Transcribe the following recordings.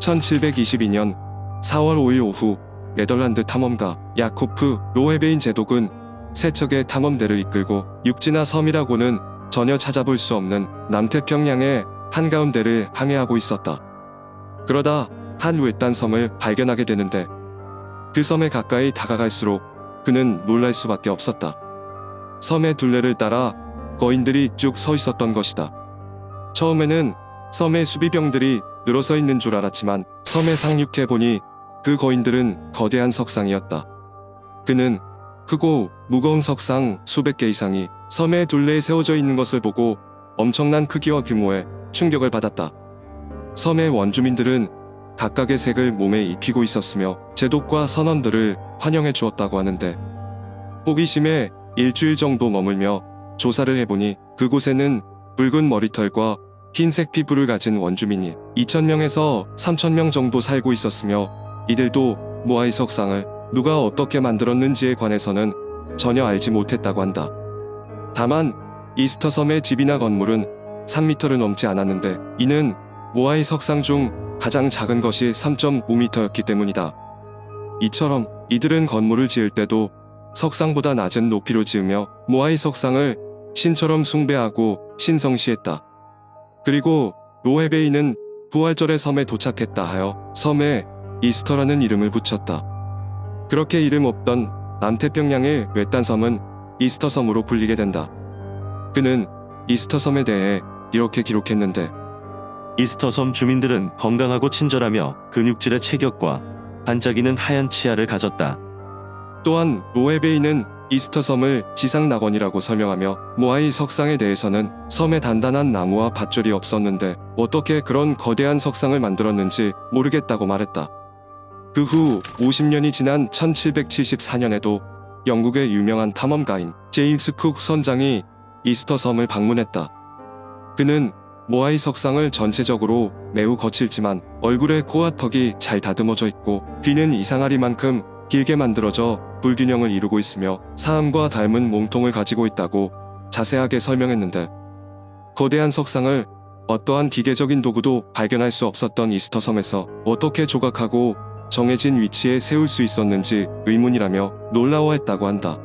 1722년 4월 5일 오후 네덜란드 탐험가 야코프 로헤베인 제독은 세척의 탐험대를 이끌고 육지나 섬이라고는 전혀 찾아볼 수 없는 남태평양의 한가운데를 항해하고 있었다. 그러다 한 외딴 섬을 발견하게 되는데 그 섬에 가까이 다가갈수록 그는 놀랄 수밖에 없었다. 섬의 둘레를 따라 거인들이 쭉 서 있었던 것이다. 처음에는 섬의 수비병들이 늘어서 있는 줄 알았지만 섬에 상륙해 보니 그 거인들은 거대한 석상이었다. 그는 크고 무거운 석상 수백 개 이상이 섬의 둘레에 세워져 있는 것을 보고 엄청난 크기와 규모에 충격을 받았다. 섬의 원주민들은 각각의 색을 몸에 입히고 있었으며 제독과 선원들을 환영해 주었다고 하는데 호기심에 일주일 정도 머물며 조사를 해보니 그곳에는 붉은 머리털과 흰색 피부를 가진 원주민이 2,000명에서 3,000명 정도 살고 있었으며 이들도 모아이 석상을 누가 어떻게 만들었는지에 관해서는 전혀 알지 못했다고 한다. 다만 이스터 섬의 집이나 건물은 3미터를 넘지 않았는데 이는 모아이 석상 중 가장 작은 것이 3.5미터였기 때문이다. 이처럼 이들은 건물을 지을 때도 석상보다 낮은 높이로 지으며 모아이 석상을 신처럼 숭배하고 신성시했다. 그리고 로헤베이는 부활절의 섬에 도착했다 하여 섬에 이스터라는 이름을 붙였다. 그렇게 이름 없던 남태평양의 외딴 섬은 이스터 섬으로 불리게 된다. 그는 이스터 섬에 대해 이렇게 기록했는데 이스터 섬 주민들은 건강하고 친절하며 근육질의 체격과 반짝이는 하얀 치아를 가졌다. 또한 로에베이는 이스터 섬을 지상 낙원이라고 설명하며 모아이 석상에 대해서는 섬에 단단한 나무와 밧줄이 없었는데 어떻게 그런 거대한 석상을 만들었는지 모르겠다고 말했다. 그 후 50년이 지난 1774년에도 영국의 유명한 탐험가인 제임스 쿡 선장이 이스터 섬을 방문했다. 그는 모아이 석상을 전체적으로 매우 거칠지만 얼굴에 코와 턱이 잘 다듬어져 있고 귀는 이상하리만큼 길게 만들어져 불균형을 이루고 있으며 사람과 닮은 몸통을 가지고 있다고 자세하게 설명했는데 거대한 석상을 어떠한 기계적인 도구도 발견할 수 없었던 이스터 섬에서 어떻게 조각하고 정해진 위치에 세울 수 있었는지 의문이라며 놀라워했다고 한다.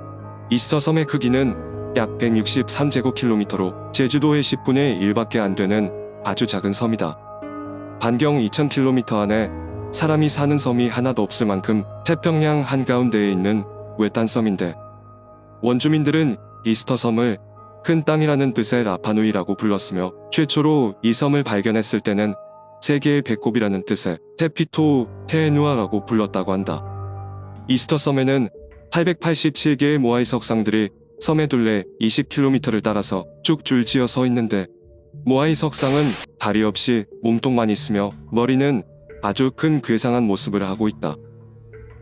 이스터 섬의 크기는 약 163제곱킬로미터로 제주도의 10분의 1밖에 안 되는 아주 작은 섬이다. 반경 2000km 안에 사람이 사는 섬이 하나도 없을 만큼 태평양 한가운데에 있는 외딴 섬인데 원주민들은 이스터 섬을 큰 땅이라는 뜻의 라파누이라고 불렀으며 최초로 이 섬을 발견했을 때는 세계의 배꼽이라는 뜻의 테피토 테누아라고 불렀다고 한다. 이스터 섬에는 887개의 모아이 석상들이 섬의 둘레 20km를 따라서 쭉 줄지어 서 있는데 모아이 석상은 다리 없이 몸통만 있으며 머리는 아주 큰 괴상한 모습을 하고 있다.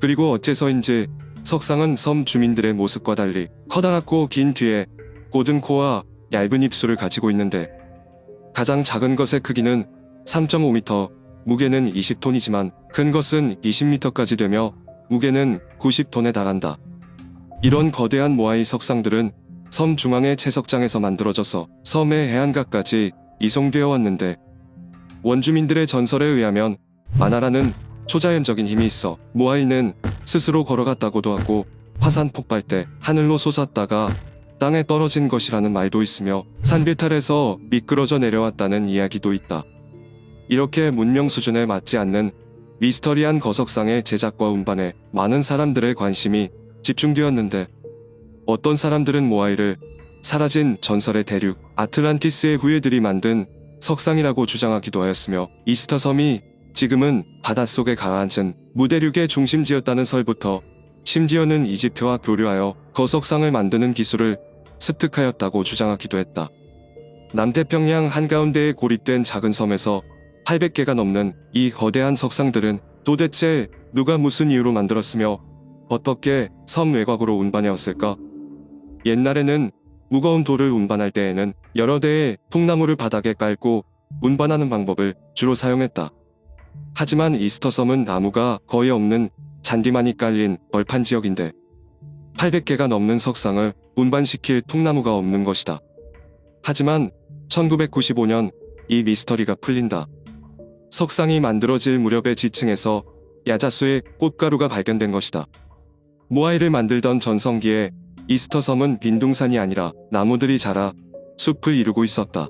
그리고 어째서인지 석상은 섬 주민들의 모습과 달리 커다랗고 긴 뒤에 고든 코와 얇은 입술을 가지고 있는데 가장 작은 것의 크기는 3.5m, 무게는 20톤이지만 큰 것은 20m까지 되며 무게는 90톤에 달한다. 이런 거대한 모아이 석상들은 섬 중앙의 채석장에서 만들어져서 섬의 해안가까지 이송되어 왔는데 원주민들의 전설에 의하면 마나라는 초자연적인 힘이 있어 모아이는 스스로 걸어갔다고도 하고 화산 폭발 때 하늘로 솟았다가 땅에 떨어진 것이라는 말도 있으며 산비탈에서 미끄러져 내려왔다는 이야기도 있다. 이렇게 문명 수준에 맞지 않는 미스터리한 거석상의 제작과 운반에 많은 사람들의 관심이 집중되었는데 어떤 사람들은 모아이를 사라진 전설의 대륙 아틀란티스의 후예들이 만든 석상이라고 주장하기도 하였으며 이스터 섬이 지금은 바닷속에 가라앉은 무대륙의 중심지였다는 설부터 심지어는 이집트와 교류하여 거석상을 만드는 기술을 습득하였다고 주장하기도 했다. 남태평양 한가운데에 고립된 작은 섬에서 800개가 넘는 이 거대한 석상들은 도대체 누가 무슨 이유로 만들었으며 어떻게 섬 외곽으로 운반해왔을까? 옛날에는 무거운 돌을 운반할 때에는 여러 대의 통나무를 바닥에 깔고 운반하는 방법을 주로 사용했다. 하지만 이스터섬은 나무가 거의 없는 잔디만이 깔린 벌판 지역인데 800개가 넘는 석상을 운반시킬 통나무가 없는 것이다. 하지만 1995년 이 미스터리가 풀린다. 석상이 만들어질 무렵의 지층에서 야자수의 꽃가루가 발견된 것이다. 모아이를 만들던 전성기에 이스터 섬은 빈둥산이 아니라 나무들이 자라 숲을 이루고 있었다.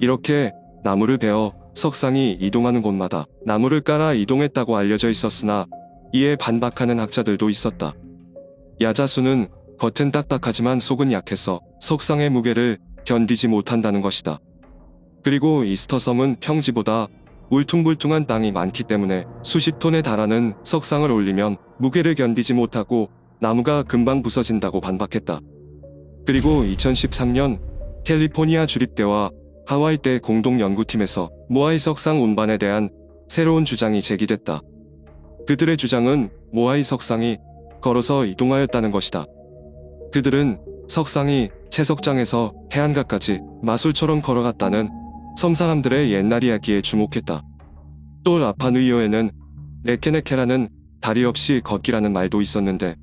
이렇게 나무를 베어 석상이 이동하는 곳마다 나무를 깔아 이동했다고 알려져 있었으나 이에 반박하는 학자들도 있었다. 야자수는 겉은 딱딱하지만 속은 약해서 석상의 무게를 견디지 못한다는 것이다. 그리고 이스터섬은 평지보다 울퉁불퉁한 땅이 많기 때문에 수십 톤에 달하는 석상을 올리면 무게를 견디지 못하고 나무가 금방 부서진다고 반박했다. 그리고 2013년 캘리포니아 주립대와 하와이대 공동연구팀에서 모아이 석상 운반에 대한 새로운 주장이 제기됐다. 그들의 주장은 모아이 석상이 걸어서 이동하였다는 것이다. 그들은 석상이 채석장에서 해안가까지 마술처럼 걸어갔다는 섬 사람들의 옛날 이야기에 주목했다. 또 라파누이어에는 레케네케라는 다리 없이 걷기라는 말도 있었는데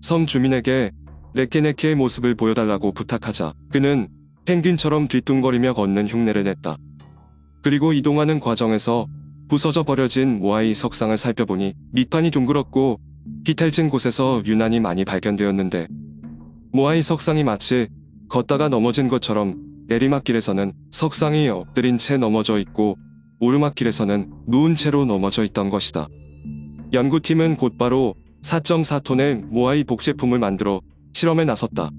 섬 주민에게 레케네케의 모습을 보여달라고 부탁하자 그는 펭귄처럼 뒤뚱거리며 걷는 흉내를 냈다. 그리고 이동하는 과정에서 부서져 버려진 모아이 석상을 살펴보니 밑판이 둥그렇고 비탈진 곳에서 유난히 많이 발견되었는데 모아이 석상이 마치 걷다가 넘어진 것처럼 내리막길에서는 석상이 엎드린 채 넘어져 있고 오르막길에서는 누운 채로 넘어져 있던 것이다. 연구팀은 곧바로 4.4톤의 모아이 복제품을 만들어 실험에 나섰다.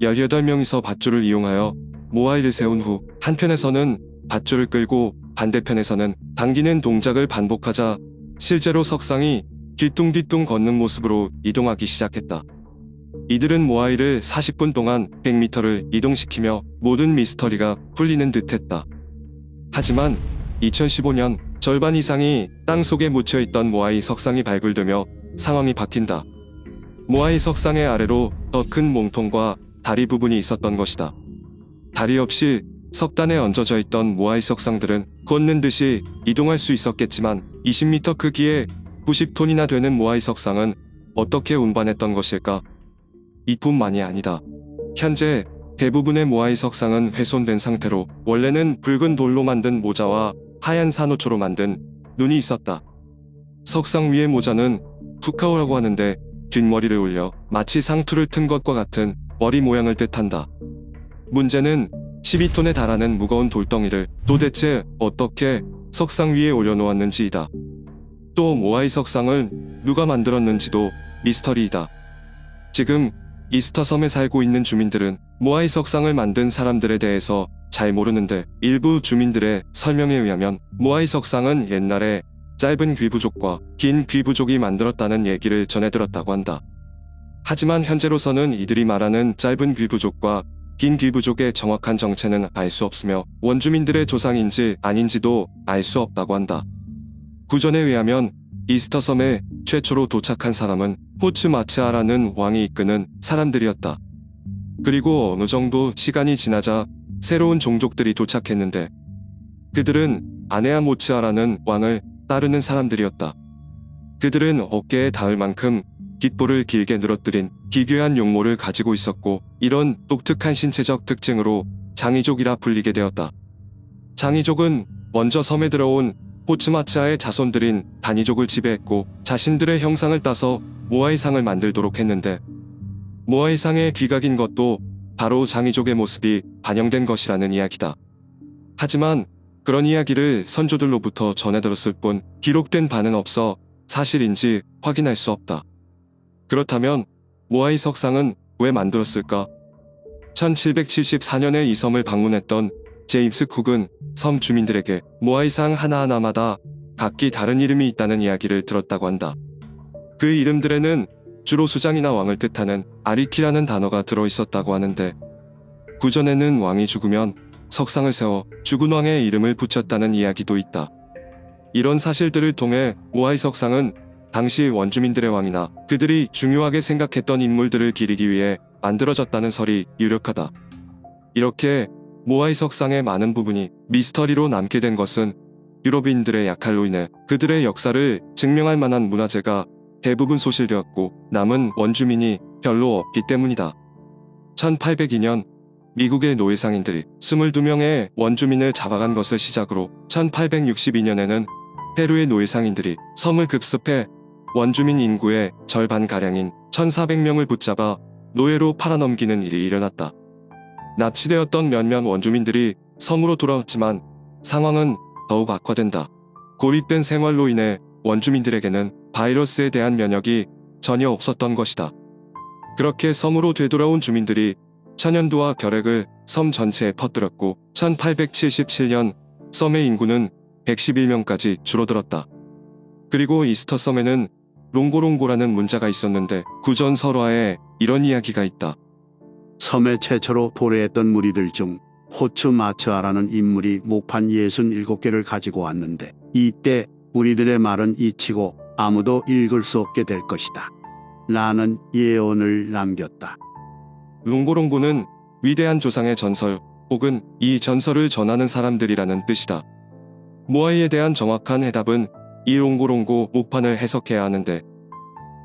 18명이서 밧줄을 이용하여 모아이를 세운 후 한편에서는 밧줄을 끌고 반대편에서는 당기는 동작을 반복하자 실제로 석상이 뒤뚱뒤뚱 걷는 모습으로 이동하기 시작했다. 이들은 모아이를 40분 동안 100m를 이동시키며 모든 미스터리가 풀리는 듯했다. 하지만 2015년 절반 이상이 땅 속에 묻혀 있던 모아이 석상이 발굴되며 상황이 바뀐다. 모아이 석상의 아래로 더 큰 몸통과 다리 부분이 있었던 것이다. 다리 없이 석단에 얹어져 있던 모아이 석상들은 걷는 듯이 이동할 수 있었겠지만 20m 크기의 90톤이나 되는 모아이 석상은 어떻게 운반했던 것일까? 이뿐만이 아니다. 현재 대부분의 모아이 석상은 훼손된 상태로 원래는 붉은 돌로 만든 모자와 하얀 산호초로 만든 눈이 있었다. 석상 위의 모자는 푸카오라고 하는데 뒷머리를 올려 마치 상투를 튼 것과 같은 머리 모양을 뜻한다. 문제는 12톤에 달하는 무거운 돌덩이를 도대체 어떻게 석상 위에 올려놓았는지이다. 또 모아이 석상을 누가 만들었는지도 미스터리이다. 지금 이스터 섬에 살고 있는 주민들은 모아이 석상을 만든 사람들에 대해서 잘 모르는데 일부 주민들의 설명에 의하면 모아이 석상은 옛날에 짧은 귀부족과 긴 귀부족이 만들었다는 얘기를 전해 들었다고 한다. 하지만 현재로서는 이들이 말하는 짧은 귀부족과 긴 귀부족의 정확한 정체는 알 수 없으며 원주민들의 조상인지 아닌지도 알 수 없다고 한다. 구전에 의하면 이스터 섬에 최초로 도착한 사람은 호츠 마츠아라는 왕이 이끄는 사람들이었다. 그리고 어느 정도 시간이 지나자 새로운 종족들이 도착했는데 그들은 아네아 모츠아라는 왕을 따르는 사람들이었다. 그들은 어깨에 닿을 만큼 깃볼을 길게 늘어뜨린 기괴한 용모를 가지고 있었고 이런 독특한 신체적 특징으로 장이족이라 불리게 되었다. 장이족은 먼저 섬에 들어온 호츠마츠아의 자손들인 단이족을 지배했고 자신들의 형상을 따서 모아이상을 만들도록 했는데 모아이상의 긴 것도 바로 장이족의 모습이 반영된 것이라는 이야기다. 하지만 그런 이야기를 선조들로부터 전해 들었을 뿐 기록된 바는 없어 사실인지 확인할 수 없다. 그렇다면 모아이 석상은 왜 만들었을까? 1774년에 이 섬을 방문했던 제임스 쿡은 섬 주민들에게 모아이상 하나하나마다 각기 다른 이름이 있다는 이야기를 들었다고 한다. 그 이름들에는 주로 수장이나 왕을 뜻하는 아리키라는 단어가 들어 있었다고 하는데 구전에는 왕이 죽으면 석상을 세워 죽은 왕의 이름을 붙였다는 이야기도 있다. 이런 사실들을 통해 모아이 석상은 당시 원주민들의 왕이나 그들이 중요하게 생각했던 인물들을 기리기 위해 만들어졌다는 설이 유력하다. 이렇게 모아이 석상의 많은 부분이 미스터리로 남게 된 것은 유럽인들의 약할로 인해 그들의 역사를 증명할 만한 문화재가 대부분 소실되었고 남은 원주민이 별로 없기 때문이다. 1802년 미국의 노예 상인들이 22명의 원주민을 잡아간 것을 시작으로 1862년에는 페루의 노예 상인들이 섬을 급습해 원주민 인구의 절반가량인 1400명을 붙잡아 노예로 팔아넘기는 일이 일어났다. 납치되었던 몇몇 원주민들이 섬으로 돌아왔지만 상황은 더욱 악화된다. 고립된 생활로 인해 원주민들에게는 바이러스에 대한 면역이 전혀 없었던 것이다. 그렇게 섬으로 되돌아온 주민들이 천연두와 결핵을 섬 전체에 퍼뜨렸고 1877년 섬의 인구는 111명까지 줄어들었다. 그리고 이스터 섬에는 롱고롱고라는 문자가 있었는데 구전 설화에 이런 이야기가 있다. 섬에 최초로 도래했던 무리들 중 호츠 마츠아라는 인물이 목판 67개를 가지고 왔는데 이때 우리들의 말은 잊히고 아무도 읽을 수 없게 될 것이다. 라는 예언을 남겼다. 롱고롱고는 위대한 조상의 전설 혹은 이 전설을 전하는 사람들이라는 뜻이다. 모아이에 대한 정확한 해답은 이 롱고롱고 목판을 해석해야 하는데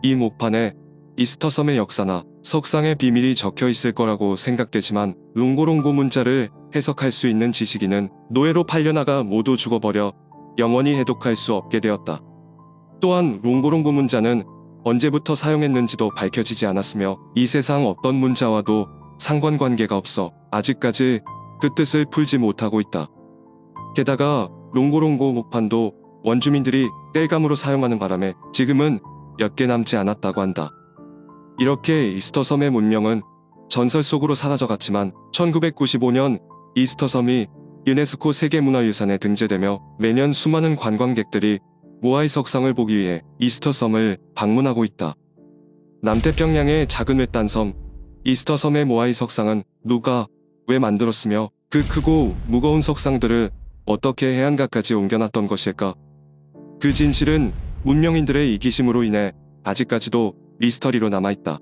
이 목판에 이스터 섬의 역사나 석상의 비밀이 적혀 있을 거라고 생각되지만 롱고롱고 문자를 해석할 수 있는 지식인은 노예로 팔려나가 모두 죽어버려 영원히 해독할 수 없게 되었다. 또한 롱고롱고 문자는 언제부터 사용했는지도 밝혀지지 않았으며 이 세상 어떤 문자와도 상관관계가 없어 아직까지 그 뜻을 풀지 못하고 있다. 게다가 롱고롱고 목판도 원주민들이 땔감으로 사용하는 바람에 지금은 몇 개 남지 않았다고 한다. 이렇게 이스터 섬의 문명은 전설 속으로 사라져갔지만 1995년 이스터 섬이 유네스코 세계문화유산에 등재되며 매년 수많은 관광객들이 모아이 석상을 보기 위해 이스터 섬을 방문하고 있다. 남태평양의 작은 외딴 섬, 이스터 섬의 모아이 석상은 누가 왜 만들었으며 그 크고 무거운 석상들을 어떻게 해안가까지 옮겨놨던 것일까? 그 진실은 문명인들의 이기심으로 인해 아직까지도 미스터리로 남아있다.